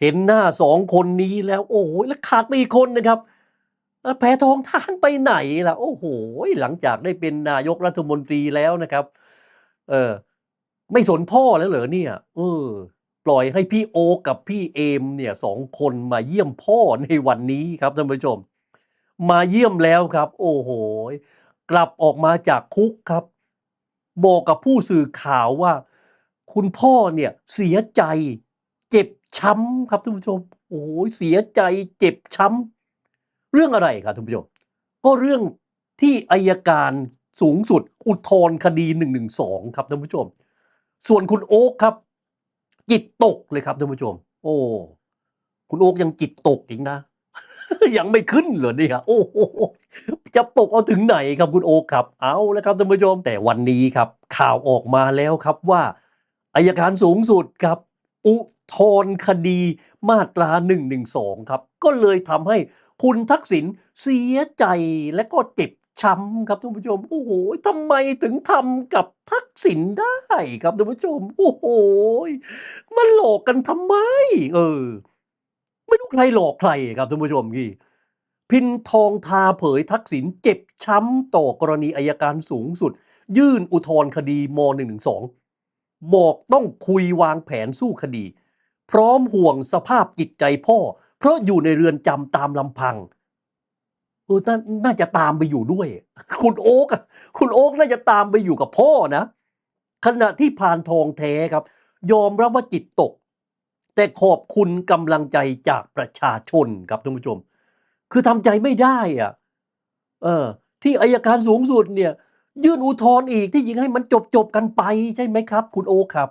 เห็นหน้าสองคนนี้แล้ว โอ้โหแล้วขาดไปอีกคนนะครับเอ่อแพทองทานไปไหนล่ะ โอ้โหหลังจากได้เป็นนายกรัฐมนตรีแล้วนะครับ เออไม่สนพ่อแล้วเหรอเนี่ยเออปล่อยให้พี่โอกับพี่เอมเนี่ยสองคนมาเยี่ยมพ่อในวันนี้ครับท่านผู้ชม มาเยี่ยมแล้วครับ โอ้โหกลับออกมาจากคุกครับ บอกกับผู้สื่อข่าวว่า คุณพ่อเนี่ยเสียใจ เจ็บ ช้ำครับท่านผู้ชม โอ้โหเสียใจเจ็บช้ำเรื่องอะไรครับท่านผู้ชม ก็เรื่องที่อายการสูงสุด อุทธรคดีหนึ่งหนึ่งสองครับท่านผู้ชม ส่วนคุณโอ๊คครับ จิตตกเลยครับท่านผู้ชม โอ้ คุณโอ๊คยังจิตตกอีกนะ ยังไม่ขึ้นเหรอเนี่ยโอ้โหจะตกเอาถึงไหนครับคุณโอ๊คครับ เอาแล้วครับท่านผู้ชม แต่วันนี้ครับ ข่าวออกมาแล้วครับว่าอายการสูงสุดครับ อุทธรณ์คดีมาตรา1นึครับ ก็เลยทำให้คุณทักษิณเสียใจและก็เจ็บช้ำครับท่านผู้ชม โอ้โหทำไมถึงทำกับทักษิณได้ครับท่านผู้ชม โอ้โห มันหลอกกันทำไม เออ ไม่รู้ใครหลอกใครครับท่านผู้ชมพี่พินทองทาเผยทักษิณเจ็บช้ำต่อกรณีอายการสูงสุด ยื่นอุทธรณ์คดีม .112 บอกต้องคุยวางแผนสู้คดี พร้อมห่วงสภาพจิตใจพ่อ เพราะอยู่ในเรือนจำตามลำพังเออนน่าจะตามไปอยู่ด้วย คุณโอ๊กอะคุณโอ๊กน่าจะตามไปอยู่กับพ่อนะ ขณะที่พานทองแท้ครับ ยอมรับว่าจิตตก แต่ขอบคุณกำลังใจจากประชาชนครับท่านผู้ชม คือทำใจไม่ได้อะเออที่อายการสูงสุดเนี่ย ยื่นอุทธรณ์อีกที่ยิงให้มันจบจบกันไปใช่ไหมครับ คุณโอครับ